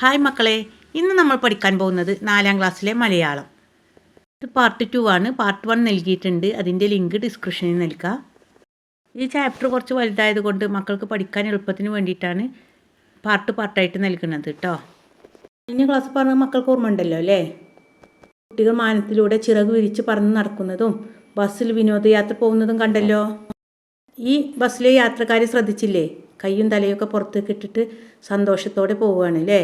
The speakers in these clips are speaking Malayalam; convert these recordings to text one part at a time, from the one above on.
ഹായ് മക്കളെ ഇന്ന് നമ്മൾ പഠിക്കാൻ പോകുന്നത് നാലാം ക്ലാസ്സിലെ മലയാളം. ഇത് പാർട്ട് ടു ആണ്. പാർട്ട് വൺ നൽകിയിട്ടുണ്ട്. അതിന്റെ ലിങ്ക് ഡിസ്ക്രിപ്ഷനിൽ നൽകുക ഈ ചാപ്റ്റർ കുറച്ച് വലുതായത് കൊണ്ട് മക്കൾക്ക് പഠിക്കാൻ എളുപ്പത്തിന് വേണ്ടിയിട്ടാണ് പാർട്ട് പാർട്ടായിട്ട് നൽകുന്നത് കേട്ടോ കഴിഞ്ഞ ക്ലാസ് പറഞ്ഞ മക്കൾക്ക് ഓർമ്മ ഉണ്ടല്ലോ അല്ലേ? കുട്ടികൾ മാനത്തിലൂടെ ചിറക് വിരിച്ച് പറന്ന് നടക്കുന്നതും ബസ്സിൽ വിനോദയാത്ര പോകുന്നതും കണ്ടല്ലോ? ഈ ബസ്സിലെ യാത്രക്കാരെ ശ്രദ്ധിച്ചില്ലേ? കൈയും തലയൊക്കെ പുറത്തേക്ക് ഇട്ടിട്ട് സന്തോഷത്തോടെ പോവുകയാണ് അല്ലേ?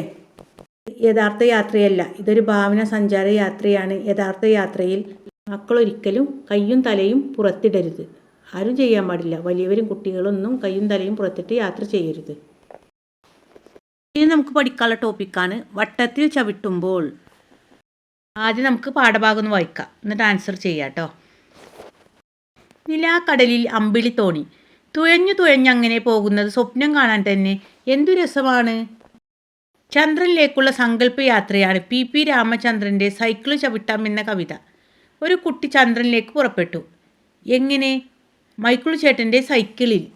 യഥാർത്ഥ യാത്രയല്ല. ഇതൊരു ഭാവന സഞ്ചാര യാത്രയാണ്. യഥാർത്ഥ യാത്രയിൽ മക്കളൊരിക്കലും കയ്യും തലയും പുറത്തിടരുത്. ആരും ചെയ്യാൻ പാടില്ല. വലിയവരും കുട്ടികളൊന്നും കയ്യും തലയും പുറത്തിട്ട് യാത്ര ചെയ്യരുത്. ഇനി നമുക്ക് പഠിക്കാനുള്ള ടോപ്പിക്കാണ് വട്ടത്തിൽ ചവിട്ടുമ്പോൾ. ആദ്യം നമുക്ക് പാഠഭാഗം ഒന്ന് വായിക്കാം. എന്നിട്ട് ആൻസർ ചെയ്യാം കേട്ടോ. നിലാക്കടലിൽ അമ്പിളി തോണി. തുഴഞ്ഞു തുഴഞ്ഞങ്ങനെ പോകുന്നത് സ്വപ്നം കാണാൻ തന്നെ എന്തു രസമാണ്? ചന്ദ്രനിലേക്കുള്ള സങ്കല്പ യാത്രയാണ് പി പി രാമചന്ദ്രന്റെ സൈക്കിൾ ചവിട്ടാം എന്ന കവിത. ഒരു കുട്ടി ചന്ദ്രനിലേക്ക് പുറപ്പെട്ടു. എങ്ങനെ? മൈക്കിൾ ചേട്ടന്റെ സൈക്കിളിൽ.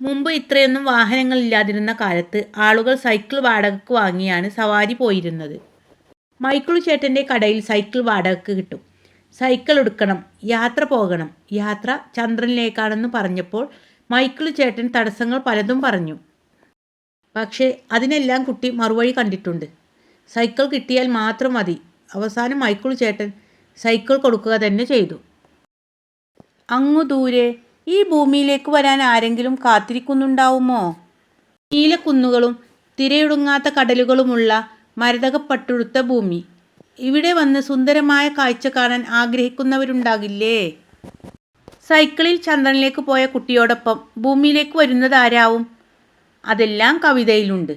മുമ്പ് ഇത്രയൊന്നും വാഹനങ്ങളില്ലാതിരുന്ന കാലത്ത് ആളുകൾ സൈക്കിൾ വാടകയ്ക്ക് വാങ്ങിയാണ് സവാരി പോയിരുന്നത്. മൈക്കിൾ ചേട്ടന്റെ കടയിൽ സൈക്കിൾ വാടകയ്ക്ക് കിട്ടും. സൈക്കിൾ എടുക്കണം യാത്ര പോകണം. യാത്ര ചന്ദ്രനിലേക്കാണെന്ന് പറഞ്ഞപ്പോൾ മൈക്കിൾ ചേട്ടൻ തടസ്സങ്ങൾ പലതും പറഞ്ഞു. പക്ഷേ അതിനെല്ലാം കുട്ടി മറുവഴി കണ്ടിട്ടുണ്ട്. സൈക്കിൾ കിട്ടിയാൽ മാത്രം മതി. അവസാനം മൈക്കിൾ ചേട്ടൻ സൈക്കിൾ കൊടുക്കുക തന്നെ ചെയ്തു. അങ്ങു ദൂരെ ഈ ഭൂമിയിലേക്ക് വരാൻ ആരെങ്കിലും കാത്തിരിക്കുന്നുണ്ടാവുമോ? നീലക്കുന്നുകളും തിരയൊടുങ്ങാത്ത കടലുകളുമുള്ള മരതകപ്പട്ടുടുത്ത ഭൂമി. ഇവിടെ വന്ന് സുന്ദരമായ കാഴ്ച കാണാൻ ആഗ്രഹിക്കുന്നവരുണ്ടാകില്ലേ? സൈക്കിളിൽ ചന്ദ്രനിലേക്ക് പോയ കുട്ടിയോടൊപ്പം ഭൂമിയിലേക്ക് വരുന്നത് ആരാവും അതെല്ലാം കവിതയിലുണ്ട്.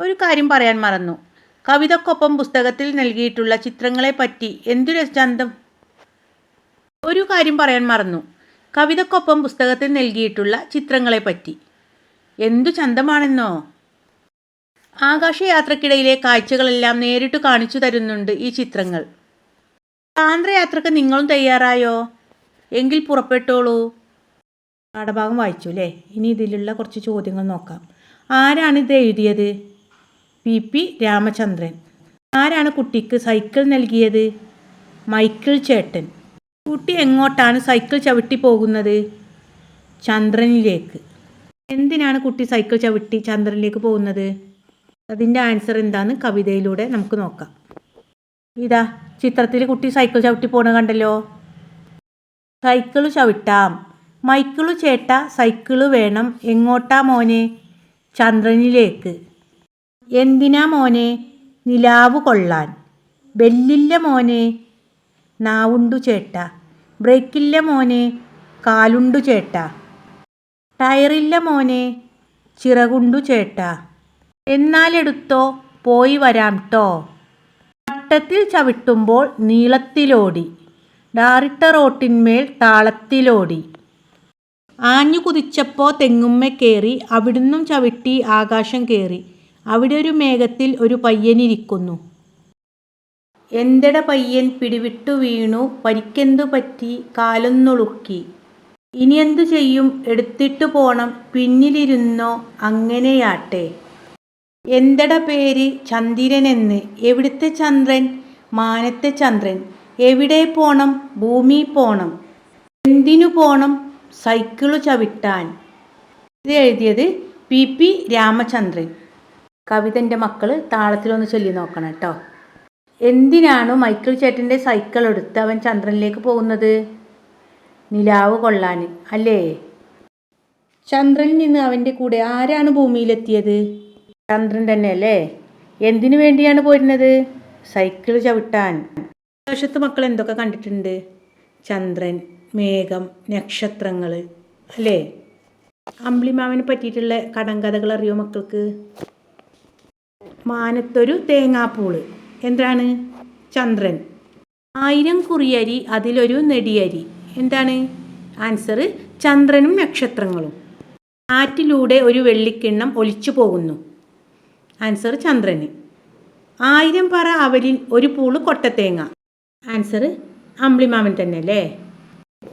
ഒരു കാര്യം പറയാൻ മറന്നു. കവിതക്കൊപ്പം പുസ്തകത്തിൽ നൽകിയിട്ടുള്ള ചിത്രങ്ങളെപ്പറ്റി എന്തു രസചന്തം ഒരു കാര്യം പറയാൻ മറന്നു. കവിതക്കൊപ്പം പുസ്തകത്തിൽ നൽകിയിട്ടുള്ള ചിത്രങ്ങളെപ്പറ്റി. എന്തു ചന്തമാണെന്നോ? ആകാശയാത്രക്കിടയിലെ കാഴ്ചകളെല്ലാം നേരിട്ട് കാണിച്ചു തരുന്നുണ്ട് ഈ ചിത്രങ്ങൾ. ആന്ധ്രയാത്രക്ക് നിങ്ങളും തയ്യാറായോ? എങ്കിൽ പുറപ്പെട്ടോളൂ. പാഠഭാഗം വായിച്ചു അല്ലേ ഇനി ഇതിലുള്ള കുറച്ച് ചോദ്യങ്ങൾ നോക്കാം. ആരാണ് ഇത് എഴുതിയത്? പി. പി. രാമചന്ദ്രൻ. ആരാണ് കുട്ടിക്ക് സൈക്കിൾ നൽകിയത്? മൈക്കിൾ ചേട്ടൻ. കുട്ടി എങ്ങോട്ടാണ് സൈക്കിൾ ചവിട്ടി പോകുന്നത്? ചന്ദ്രനിലേക്ക്. എന്തിനാണ് കുട്ടി സൈക്കിൾ ചവിട്ടി ചന്ദ്രനിലേക്ക് പോകുന്നത്? അതിന്റെ ആൻസർ എന്താണെന്ന് കവിതയിലൂടെ നമുക്ക് നോക്കാം. ഇതാ ചിത്രത്തിൽ കുട്ടി സൈക്കിൾ ചവിട്ടി പോണ കണ്ടല്ലോ? സൈക്കിൾ ചവിട്ടാം. മൈക്കിളു ചേട്ട സൈക്കിൾ വേണം. എങ്ങോട്ടാ മോനെ? ചന്ദ്രനിലേക്ക്. എന്തിനാ മോനെ? നിലാവ് കൊള്ളാൻ. ബെല്ലില്ല മോനെ. നാവുണ്ടു ചേട്ട. ബ്രേക്കില്ല മോനെ. കാലുണ്ടു ചേട്ട. ടയറില്ല മോനെ. ചിറകുണ്ടു ചേട്ട. എന്നാലെടുത്തോ? പോയി വരാം ട്ടോ. വട്ടത്തിൽ ചവിട്ടുമ്പോൾ നീളത്തിലോടി. ഡാറിട്ട റോട്ടിന്മേൽ താളത്തിലോടി. ആഞ്ഞു കുതിച്ചപ്പോൾ തെങ്ങുമ്മ കയറി അവിടുന്നും ചവിട്ടി ആകാശം കയറി അവിടെ ഒരു മേഘത്തിൽ ഒരു പയ്യനിരിക്കുന്നു എന്തട പയ്യൻ പിടിവിട്ടു വീണു പരിക്കെന്തു പറ്റി? കാലൊന്നുളുക്കി. ഇനി എന്തു ചെയ്യും? എടുത്തിട്ടു പോണം പിന്നിലിരുന്നോ? അങ്ങനെയാട്ടെ. എന്തട പേര്? ചന്ദ്രനെന്ന്. എവിടുത്തെ ചന്ദ്രൻ? മാനത്തെ ചന്ദ്രൻ. എവിടെ പോണം? ഭൂമി പോണം. എന്തിനു പോണം? സൈക്കിൾ ചവിട്ടാൻ. ഇത് എഴുതിയത് പി പി രാമചന്ദ്രൻ. കവിതന്റെ മക്കൾ താളത്തിലൊന്ന് ചൊല്ലി നോക്കണം കേട്ടോ എന്തിനാണ് മൈക്കിൾ ചേട്ടന്റെ സൈക്കിൾ എടുത്ത് അവൻ ചന്ദ്രനിലേക്ക് പോകുന്നത്? നിലാവ് കൊള്ളാൻ അല്ലേ? ചന്ദ്രനിൽ നിന്ന് അവന്റെ കൂടെ ആരാണ് ഭൂമിയിലെത്തിയത്? ചന്ദ്രൻ തന്നെ അല്ലേ? എന്തിനു വേണ്ടിയാണ് പോരുന്നത്? സൈക്കിൾ ചവിട്ടാൻ. വശത്ത് മക്കൾ എന്തൊക്കെ കണ്ടിട്ടുണ്ട്? ചന്ദ്രൻ. മേഘം നക്ഷത്രങ്ങൾ അല്ലേ? അമ്പിളിമാവിനെ പറ്റിയിട്ടുള്ള കടങ്കഥകൾ അറിയോ മക്കൾക്ക്? മാനത്തൊരു തേങ്ങാപ്പൂൾ. എന്താണ്? ചന്ദ്രൻ. ആയിരം കുറിയരി അതിലൊരു നെടിയരി. എന്താണ്? ആൻസർ ചന്ദ്രനും നക്ഷത്രങ്ങളും. ആറ്റിലൂടെ ഒരു വെള്ളിക്കിണ്ണം ഒലിച്ചു പോകുന്നു. ആൻസർ ചന്ദ്രന്. ആയിരം പറ അവലിൽ ഒരു പൂൾ കൊട്ടത്തേങ്ങ ആൻസർ അമ്പിളിമാമൻ തന്നെ അല്ലേ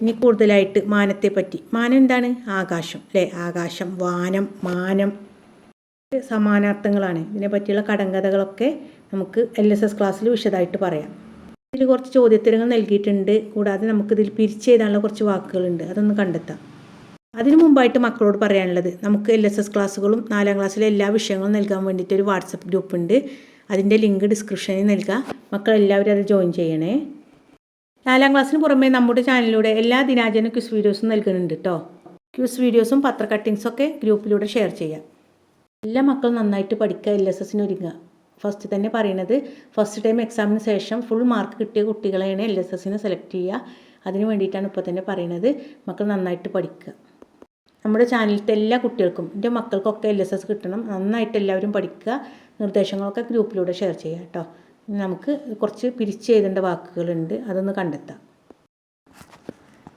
ഇനി കൂടുതലായിട്ട് മാനത്തെ പറ്റി മാനം എന്താണ്? ആകാശം അല്ലേ? ആകാശം വാനം മാനം. സമാനാർത്ഥങ്ങളാണ്. ഇതിനെ പറ്റിയുള്ള കടങ്കഥകളൊക്കെ നമുക്ക് എൽ എസ് എസ് ക്ലാസ്സിൽ വിശദമായിട്ട് പറയാം. ഇതിൽ കുറച്ച് ചോദ്യത്തരങ്ങൾ നൽകിയിട്ടുണ്ട്. കൂടാതെ നമുക്കിതിൽ പിരിച്ചെഴുതാനുള്ള കുറച്ച് വാക്കുകളുണ്ട്. അതൊന്ന് കണ്ടെത്താം. അതിനു മുമ്പായിട്ട് മക്കളോട് പറയാനുള്ളത്. നമുക്ക് എൽ എസ് എസ് ക്ലാസ്സുകളും നാലാം ക്ലാസ്സിലെ എല്ലാ വിഷയങ്ങളും നൽകാൻ വേണ്ടിയിട്ട് ഒരു വാട്സപ്പ് ഗ്രൂപ്പ് ഉണ്ട്. അതിന്റെ ലിങ്ക് ഡിസ്ക്രിപ്ഷനിൽ നൽകാം. മക്കളെല്ലാവരും അത് ജോയിൻ ചെയ്യണേ. നാലാം ക്ലാസ്സിന് പുറമേ നമ്മുടെ ചാനലിലൂടെ എല്ലാ ദിനാചരണ ക്യൂസ് വീഡിയോസും നൽകുന്നുണ്ട് കേട്ടോ ക്യൂസ് വീഡിയോസും പത്ര കട്ടിങ്സും ഒക്കെ ഗ്രൂപ്പിലൂടെ ഷെയർ ചെയ്യാം. എല്ലാ മക്കളും നന്നായിട്ട് പഠിക്കുക എൽ എസ് എസിന് ഒരുങ്ങുക. ഫസ്റ്റ് തന്നെ പറയുന്നത് ഫസ്റ്റ് ടൈം എക്സാമിന് ശേഷം ഫുൾ മാർക്ക് കിട്ടിയ കുട്ടികളെയാണ് എൽ എസ് എസിന് സെലക്ട് ചെയ്യുക. അതിന് വേണ്ടിയിട്ടാണ് ഇപ്പോൾ തന്നെ പറയുന്നത് മക്കൾ നന്നായിട്ട് പഠിക്കുക. നമ്മുടെ ചാനലിലത്തെ എല്ലാ കുട്ടികൾക്കും എന്റെ മക്കൾക്കൊക്കെ എൽ എസ് എസ് കിട്ടണം നന്നായിട്ട് എല്ലാവരും പഠിക്കുക നിർദ്ദേശങ്ങളൊക്കെ ഗ്രൂപ്പിലൂടെ ഷെയർ ചെയ്യുക കേട്ടോ നമുക്ക് കുറച്ച് പിരിച്ചെഴുതേണ്ട വാക്കുകളുണ്ട് അതൊന്ന് കണ്ടെത്താം.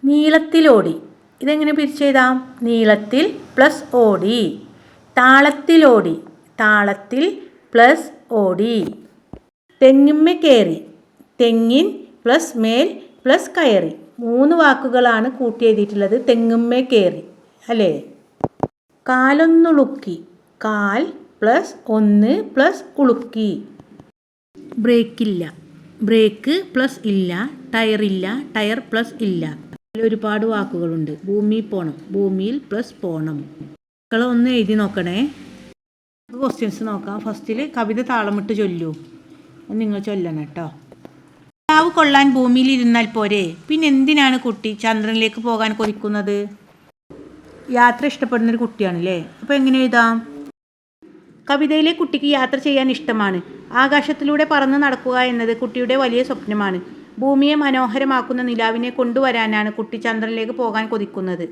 നീളത്തിലോടി ഇതെങ്ങനെ പിരിച്ചെഴുതാം നീളത്തിൽ പ്ലസ് ഓടി. താളത്തിലോടി താളത്തിൽ പ്ലസ് ഓടി. തെങ്ങിന്മേ കയറി. തെങ്ങിൻ പ്ലസ് മേൽ പ്ലസ് കയറി. മൂന്ന് വാക്കുകളാണ് കൂട്ടി എഴുതിയിട്ടുള്ളത്. തെങ്ങുമ്മേ കയറി. അല്ലേ? കാലൊന്നുളുക്കി കാൽ പ്ലസ് ഒന്ന് പ്ലസ് ഉളുക്കി. ബ്രേക്കില്ല. ബ്രേക്ക് പ്ലസ് ഇല്ല ടയർ ഇല്ല ടയർ പ്ലസ് ഇല്ല. ഒരുപാട് വാക്കുകളുണ്ട്. ഭൂമി പോണം. ഭൂമിയിൽ പ്ലസ് പോണം. മക്കളെ ഒന്ന് എഴുതി നോക്കണേ. ക്വസ്റ്റ്യൻസ് നോക്കാം. ഫസ്റ്റിൽ കവിത താളമിട്ട് ചൊല്ലൂ. നിങ്ങൾ ചൊല്ലണം കേട്ടോ. രാവ് കൊള്ളാൻ ഭൂമിയിൽ ഇരുന്നാൽ പോരെ. പിന്നെ എന്തിനാണ് കുട്ടി ചന്ദ്രനിലേക്ക് പോകാൻ കൊതിക്കുന്നത്? യാത്ര ഇഷ്ടപ്പെടുന്നൊരു കുട്ടിയാണല്ലേ? അപ്പോൾ എങ്ങനെ എഴുതാം? കവിതയിലെ കുട്ടിക്ക് യാത്ര ചെയ്യാൻ ഇഷ്ടമാണ്. ആകാശത്തിലൂടെ പറന്ന് നടക്കുക എന്നത് കുട്ടിയുടെ വലിയ സ്വപ്നമാണ്. ഭൂമിയെ മനോഹരമാക്കുന്ന നിലാവിനെ കൊണ്ടുവരാനാണ് കുട്ടി ചന്ദ്രനിലേക്ക് പോകാൻ കൊതിക്കുന്നത്.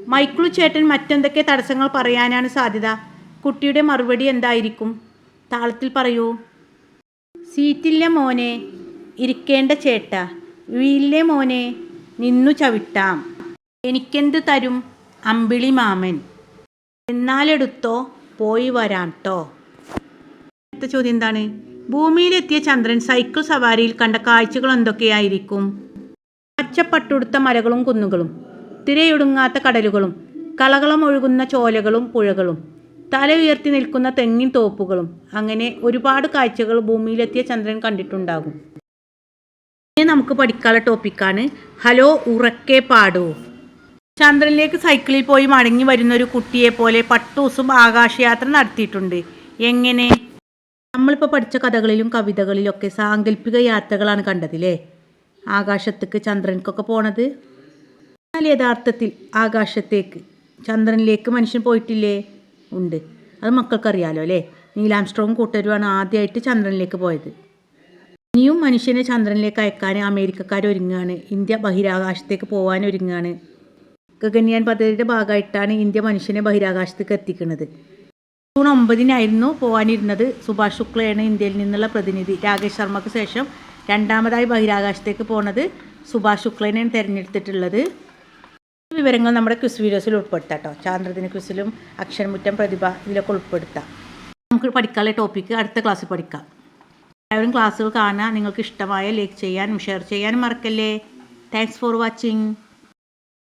മൈക്കിളു ചേട്ടൻ മറ്റെന്തൊക്കെ തടസ്സങ്ങൾ പറയാനാണ് സാധ്യത? കുട്ടിയുടെ മറുപടി എന്തായിരിക്കും? താളത്തിൽ പറയൂ. സീറ്റില്ല മോനെ ഇരിക്കേണ്ട ചേട്ട. വീലിലെ മോനെ നിന്നു ചവിട്ടാം. എനിക്കെന്ത് തരും? അമ്പിളി മാമൻ എന്നാലെടുത്തോ? പോയി വരാം ട്ടോ. അടുത്ത ചോദ്യം എന്താണ്? ഭൂമിയിലെത്തിയ ചന്ദ്രൻ സൈക്കിൾ സവാരിയിൽ കണ്ട കാഴ്ചകൾ എന്തൊക്കെയായിരിക്കും? പച്ചപ്പട്ടുടുത്ത മലകളും കുന്നുകളും തിരയൊടുങ്ങാത്ത കടലുകളും കളകളം ഒഴുകുന്ന ചോലകളും പുഴകളും തല ഉയർത്തി നിൽക്കുന്ന തെങ്ങിൻ തോപ്പുകളും അങ്ങനെ ഒരുപാട് കാഴ്ചകൾ ഭൂമിയിലെത്തിയ ചന്ദ്രൻ കണ്ടിട്ടുണ്ടാകും. ഇനി നമുക്ക് പഠിക്കാനുള്ള ടോപ്പിക്കാണ് ഹലോ ഉറക്കെ പാടൂ. ചന്ദ്രനിലേക്ക് സൈക്കിളിൽ പോയി മടങ്ങി വരുന്ന ഒരു കുട്ടിയെ പോലെ പട്ടൂസും ആകാശയാത്ര നടത്തിയിട്ടുണ്ട്. എങ്ങനെ? നമ്മളിപ്പോൾ പഠിച്ച കഥകളിലും കവിതകളിലൊക്കെ സാങ്കല്പിക യാത്രകളാണ് കണ്ടതില്ലേ ആകാശത്തേക്ക് ചന്ദ്രനിക്കൊക്കെ പോണത്? എന്നാൽ യഥാർത്ഥത്തിൽ ആകാശത്തേക്ക് ചന്ദ്രനിലേക്ക് മനുഷ്യൻ പോയിട്ടില്ലേ? ഉണ്ട്. അത് മക്കൾക്കറിയാലോ അല്ലേ? നീലാംസ്ട്രോങ് കൂട്ടരുമാണ് ആദ്യമായിട്ട് ചന്ദ്രനിലേക്ക് പോയത്. ഇനിയും മനുഷ്യനെ ചന്ദ്രനിലേക്ക് അയക്കാൻ അമേരിക്കക്കാർ ഒരുങ്ങുകയാണ് ഇന്ത്യ ബഹിരാകാശത്തേക്ക് പോകാൻ ഒരുങ്ങുകയാണ് ഗഗൻയാൻ പദ്ധതിയുടെ ഭാഗമായിട്ടാണ് ഇന്ത്യ മനുഷ്യനെ ബഹിരാകാശത്തേക്ക് എത്തിക്കുന്നത്. ജൂൺ ഒമ്പതിനായിരുന്നു പോകാനിരുന്നത് സുഭാഷ് ശുക്ലയാണ് ഇന്ത്യയിൽ നിന്നുള്ള പ്രതിനിധി. രാകേഷ് ശർമ്മക്ക് ശേഷം രണ്ടാമതായി ബഹിരാകാശത്തേക്ക് പോണത് സുഭാഷ് ശുക്ലനെയാണ് തിരഞ്ഞെടുത്തിട്ടുള്ളത്. വിവരങ്ങൾ നമ്മുടെ ക്വിസ് വീഡിയോസിൽ ഉൾപ്പെടുത്താം കേട്ടോ ചാന്ദ്രദിന ക്വിസിലും അക്ഷരമുറ്റം പ്രതിഭ ഇതിലൊക്കെ ഉൾപ്പെടുത്താം. നമുക്ക് പഠിക്കാനുള്ള ടോപ്പിക്ക് അടുത്ത ക്ലാസ്സിൽ പഠിക്കാം. എല്ലാവരും ക്ലാസ്സുകൾ കാണാൻ നിങ്ങൾക്ക് ഇഷ്ടമായ ലൈക്ക് ചെയ്യാനും ഷെയർ ചെയ്യാനും മറക്കല്ലേ. Thanks for watching